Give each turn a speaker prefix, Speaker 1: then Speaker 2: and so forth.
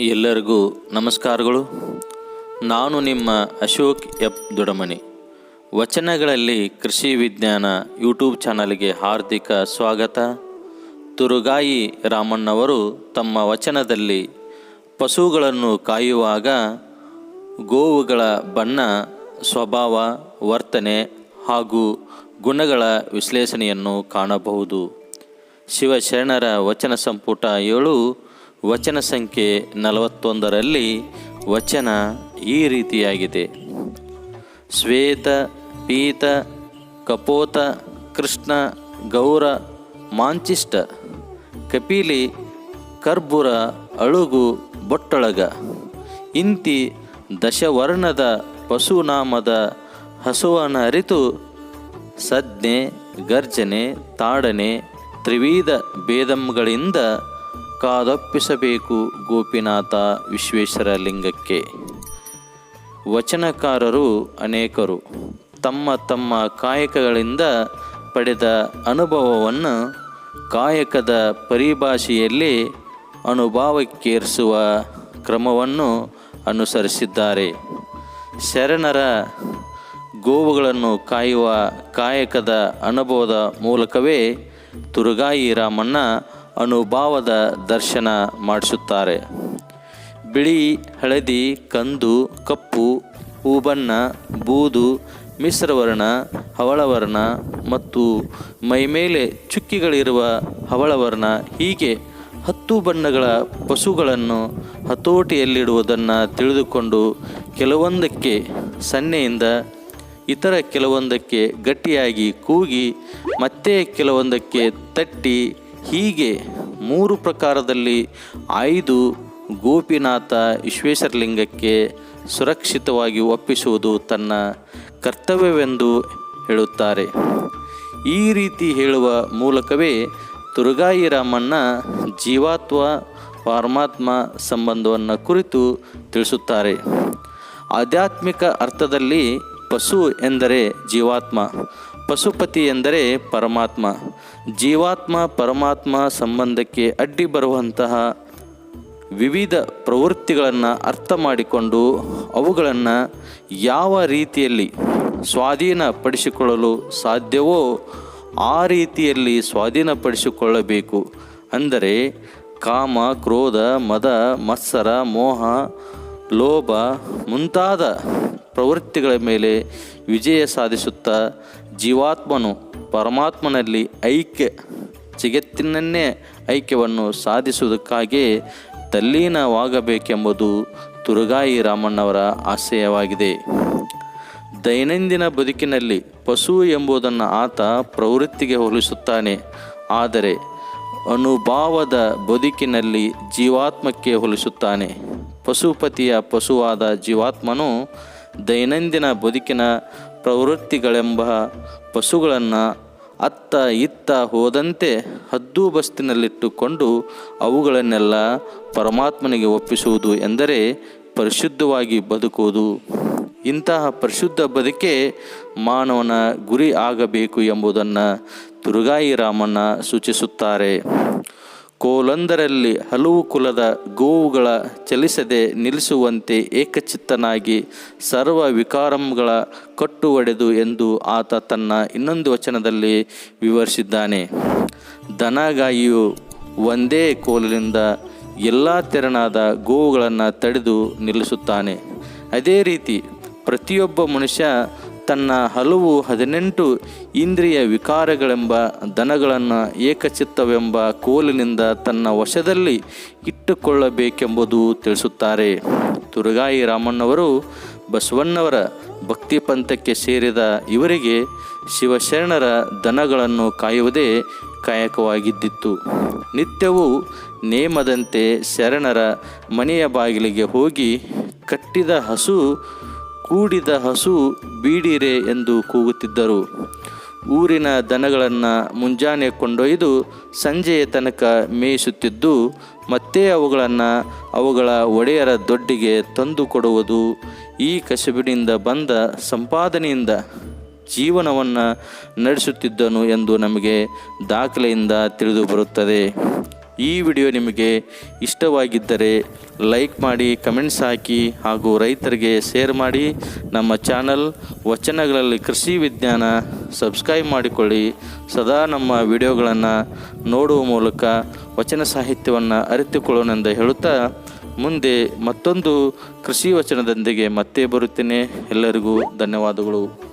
Speaker 1: ಎಲ್ಲರಿಗೂ ನಮಸ್ಕಾರಗಳು. ನಾನು ನಿಮ್ಮ ಅಶೋಕ್ ಎಫ್. ದೊಡಮನಿ. ವಚನಗಳಲ್ಲಿ ಕೃಷಿ ವಿಜ್ಞಾನ ಯೂಟ್ಯೂಬ್ ಚಾನಲ್ಗೆ ಹಾರ್ದಿಕ ಸ್ವಾಗತ. ತುರುಗಾಯಿ ರಾಮಣ್ಣವರು ತಮ್ಮ ವಚನದಲ್ಲಿ ಪಶುಗಳನ್ನು ಕಾಯುವಾಗ ಗೋವುಗಳ ಬಣ್ಣ, ಸ್ವಭಾವ, ವರ್ತನೆ ಹಾಗೂ ಗುಣಗಳ ವಿಶ್ಲೇಷಣೆಯನ್ನು ಕಾಣಬಹುದು. ಶಿವಶರಣರ ವಚನ ಸಂಪುಟ ಏಳು ವಚನ ಸಂಖ್ಯೆ ನಲವತ್ತೊಂದರಲ್ಲಿ ವಚನ ಈ ರೀತಿಯಾಗಿದೆ. ಶ್ವೇತ, ಪೀತ, ಕಪೋತ, ಕೃಷ್ಣ, ಗೌರ, ಮಾಂಚಿಷ್ಟ, ಕಪಿಲಿ, ಕರ್ಬುರ, ಅಳುಗು, ಬೊಟ್ಟೊಳಗ, ಇಂತಿ ದಶವರ್ಣದ ಪಶುನಾಮದ ಹಸುವನ ಅರಿತು ಸಜ್ಞೆ, ಗರ್ಜನೆ, ತಾಡನೆ, ತ್ರಿವಿಧ ಭೇದಂಗಳಿಂದ ಕಾದೊಪ್ಪಿಸಬೇಕು ಗೋಪಿನಾಥ ವಿಶ್ವೇಶ್ವರ ಲಿಂಗಕ್ಕೆ. ವಚನಕಾರರು ಅನೇಕರು. ತಮ್ಮ ತಮ್ಮ ಕಾಯಕಗಳಿಂದ ಪಡೆದ ಅನುಭವವನ್ನು ಕಾಯಕದ ಪರಿಭಾಷೆಯಲ್ಲಿ ಅನುಭವಕ್ಕೇರಿಸುವ ಕ್ರಮವನ್ನು ಅನುಸರಿಸಿದ್ದಾರೆ. ಶರಣರ ಗೋವುಗಳನ್ನು ಕಾಯುವ ಕಾಯಕದ ಅನುಭವದ ಮೂಲಕವೇ ತುರುಗಾಯಿ ರಾಮಣ್ಣ ಅನುಭವದ ದರ್ಶನ ಮಾಡಿಸುತ್ತಾರೆ. ಬಿಳಿ ಹಳದಿ ಕಂದು ಕಪ್ಪು ಹೂಬಣ್ಣ ಬೂದು ಮಿಶ್ರವರ್ಣ ಹವಳವರ್ಣ ಮತ್ತು ಮೈಮೇಲೆ ಚುಕ್ಕಿಗಳಿರುವ ಹವಳವರ್ಣ ಹೀಗೆ ಹತ್ತು ಬಣ್ಣಗಳ ಪಶುಗಳನ್ನು ಹತೋಟಿಯಲ್ಲಿಡುವುದನ್ನು ತಿಳಿದುಕೊಂಡು ಕೆಲವೊಂದಕ್ಕೆ ಸನ್ನೆಯಿಂದ, ಇತರ ಕೆಲವೊಂದಕ್ಕೆ ಗಟ್ಟಿಯಾಗಿ ಕೂಗಿ, ಮತ್ತೆ ಕೆಲವೊಂದಕ್ಕೆ ತಟ್ಟಿ ಹೀಗೆ ಮೂರು ಪ್ರಕಾರದಲ್ಲಿ ಐದು ಗೋಪಿನಾಥ ವಿಶ್ವೇಶ್ವರಲಿಂಗಕ್ಕೆ ಸುರಕ್ಷಿತವಾಗಿ ಒಪ್ಪಿಸುವುದು ತನ್ನ ಕರ್ತವ್ಯವೆಂದು ಹೇಳುತ್ತಾರೆ. ಈ ರೀತಿ ಹೇಳುವ ಮೂಲಕವೇ ದುರ್ಗಾಯಿ ರಾಮಣ್ಣ ಜೀವಾತ್ವ ಪರಮಾತ್ಮ ಸಂಬಂಧವನ್ನು ಕುರಿತು ತಿಳಿಸುತ್ತಾರೆ. ಆಧ್ಯಾತ್ಮಿಕ ಅರ್ಥದಲ್ಲಿ ಪಶು ಎಂದರೆ ಜೀವಾತ್ಮ, ಪಶುಪತಿ ಎಂದರೆ ಪರಮಾತ್ಮ. ಜೀವಾತ್ಮ, ಪರಮಾತ್ಮ ಸಂಬಂಧಕ್ಕೆ ಅಡ್ಡಿ ಬರುವಂತಹ ವಿವಿಧ ಪ್ರವೃತ್ತಿಗಳನ್ನು ಅರ್ಥ ಮಾಡಿಕೊಂಡು ಅವುಗಳನ್ನು ಯಾವ ರೀತಿಯಲ್ಲಿ ಸ್ವಾಧೀನಪಡಿಸಿಕೊಳ್ಳಲು ಸಾಧ್ಯವೋ ಆ ರೀತಿಯಲ್ಲಿ ಸ್ವಾಧೀನಪಡಿಸಿಕೊಳ್ಳಬೇಕು. ಅಂದರೆ ಕಾಮ, ಕ್ರೋಧ, ಮದ, ಮತ್ಸರ, ಮೋಹ, ಲೋಭ ಮುಂತಾದ ಪ್ರವೃತ್ತಿಗಳ ಮೇಲೆ ವಿಜಯ ಸಾಧಿಸುತ್ತಾ ಜೀವಾತ್ಮನು ಪರಮಾತ್ಮನಲ್ಲಿ ಐಕ್ಯ, ಜಗತ್ತಿನನ್ನೇ ಐಕ್ಯವನ್ನು ಸಾಧಿಸುವುದಕ್ಕಾಗಿ ತಲ್ಲೀನವಾಗಬೇಕೆಂಬುದು ತುರುಗಾಯಿ ರಾಮಣ್ಣವರ ಆಶಯವಾಗಿದೆ. ದೈನಂದಿನ ಬದುಕಿನಲ್ಲಿ ಪಶು ಎಂಬುದನ್ನು ಆತ ಪ್ರವೃತ್ತಿಗೆ ಹೋಲಿಸುತ್ತಾನೆ. ಆದರೆ ಅನುಭಾವದ ಬದುಕಿನಲ್ಲಿ ಜೀವಾತ್ಮಕ್ಕೆ ಹೋಲಿಸುತ್ತಾನೆ. ಪಶುಪತಿಯ ಪಶುವಾದ ಜೀವಾತ್ಮನು ದೈನಂದಿನ ಬದುಕಿನ ಪ್ರವೃತ್ತಿಗಳೆಂಬ ಪಶುಗಳನ್ನು ಅತ್ತ ಇತ್ತ ಹೋದಂತೆ ಹದ್ದು ಬಸ್ತಿನಲ್ಲಿಟ್ಟುಕೊಂಡು ಅವುಗಳನ್ನೆಲ್ಲ ಪರಮಾತ್ಮನಿಗೆ ಒಪ್ಪಿಸುವುದು ಎಂದರೆ ಪರಿಶುದ್ಧವಾಗಿ ಬದುಕುವುದು. ಇಂತಹ ಪರಿಶುದ್ಧ ಬದುಕೆ ಮಾನವನ ಗುರಿ ಆಗಬೇಕು ಎಂಬುದನ್ನು ತುರುಗಾಯಿ ರಾಮಣ್ಣ ಸೂಚಿಸುತ್ತಾರೆ. ಕೋಲೊಂದರಲ್ಲಿ ಹಲವು ಕುಲದ ಗೋವುಗಳ ಚಲಿಸದೆ ನಿಲ್ಲಿಸುವಂತೆ ಏಕಚಿತ್ತನಾಗಿ ಸರ್ವ ವಿಕಾರಗಳ ಕಟ್ಟು ಒಡೆದು ಎಂದು ಆತ ತನ್ನ ಇನ್ನೊಂದು ವಚನದಲ್ಲಿ ವಿವರಿಸಿದ್ದಾನೆ. ದನಗಾಯಿಯು ಒಂದೇ ಕೋಲಿನಿಂದ ಎಲ್ಲ ತೆರನಾದ ಗೋವುಗಳನ್ನು ತಡೆದು ನಿಲ್ಲಿಸುತ್ತಾನೆ. ಅದೇ ರೀತಿ ಪ್ರತಿಯೊಬ್ಬ ಮನುಷ್ಯ ತನ್ನ ಹಲವು ಹದಿನೆಂಟು ಇಂದ್ರಿಯ ವಿಕಾರಗಳೆಂಬ ದನಗಳನ್ನು ಏಕಚಿತ್ತವೆಂಬ ಕೋಲಿನಿಂದ ತನ್ನ ವಶದಲ್ಲಿ ಇಟ್ಟುಕೊಳ್ಳಬೇಕೆಂಬುದು ತಿಳಿಸುತ್ತಾರೆ. ತುರುಗಾಯಿ ರಾಮಣ್ಣವರು ಬಸವಣ್ಣವರ ಭಕ್ತಿ ಪಂಥಕ್ಕೆ ಸೇರಿದ ಇವರಿಗೆ ಶಿವಶರಣರ ದನಗಳನ್ನು ಕಾಯುವುದೇ ಕಾಯಕವಾಗಿದ್ದಿತ್ತು. ನಿತ್ಯವೂ ನೇಮದಂತೆ ಶರಣರ ಮನೆಯ ಬಾಗಿಲಿಗೆ ಹೋಗಿ ಕಟ್ಟಿದ ಹಸು, ಕೂಡಿದ ಹಸು ಬೀಡಿರೆ ಎಂದು ಕೂಗುತ್ತಿದ್ದರು. ಊರಿನ ದನಗಳನ್ನು ಮುಂಜಾನೆ ಕೊಂಡೊಯ್ದು ಸಂಜೆಯ ತನಕ ಮೇಯಿಸುತ್ತಿದ್ದು, ಮತ್ತೆ ಅವುಗಳನ್ನು ಅವುಗಳ ಒಡೆಯರ ದೊಡ್ಡಿಗೆ ತಂದು ಕೊಡುವುದು ಈ ಕಸಬಿನಿಂದ ಬಂದ ಸಂಪಾದನೆಯಿಂದ ಜೀವನವನ್ನು ನಡೆಸುತ್ತಿದ್ದನು ಎಂದು ನಮಗೆ ದಾಖಲೆಯಿಂದ ತಿಳಿದು ಬರುತ್ತದೆ. ಈ ವಿಡಿಯೋ ನಿಮಗೆ ಇಷ್ಟವಾಗಿದ್ದರೆ ಲೈಕ್ ಮಾಡಿ, ಕಮೆಂಟ್ಸ್ ಹಾಕಿ ಹಾಗೂ ರೈತರಿಗೆ ಶೇರ್ ಮಾಡಿ. ನಮ್ಮ ಚಾನಲ್ ವಚನಗಳಲ್ಲಿ ಕೃಷಿ ವಿಜ್ಞಾನ ಸಬ್ಸ್ಕ್ರೈಬ್ ಮಾಡಿಕೊಳ್ಳಿ. ಸದಾ ನಮ್ಮ ವಿಡಿಯೋಗಳನ್ನು ನೋಡುವ ಮೂಲಕ ವಚನ ಸಾಹಿತ್ಯವನ್ನು ಅರಿತುಕೊಳ್ಳೋಣೆಂದು ಹೇಳುತ್ತಾ ಮುಂದೆ ಮತ್ತೊಂದು ಕೃಷಿ ವಚನದೊಂದಿಗೆ ಮತ್ತೆ ಬರುತ್ತೇನೆ. ಎಲ್ಲರಿಗೂ ಧನ್ಯವಾದಗಳು.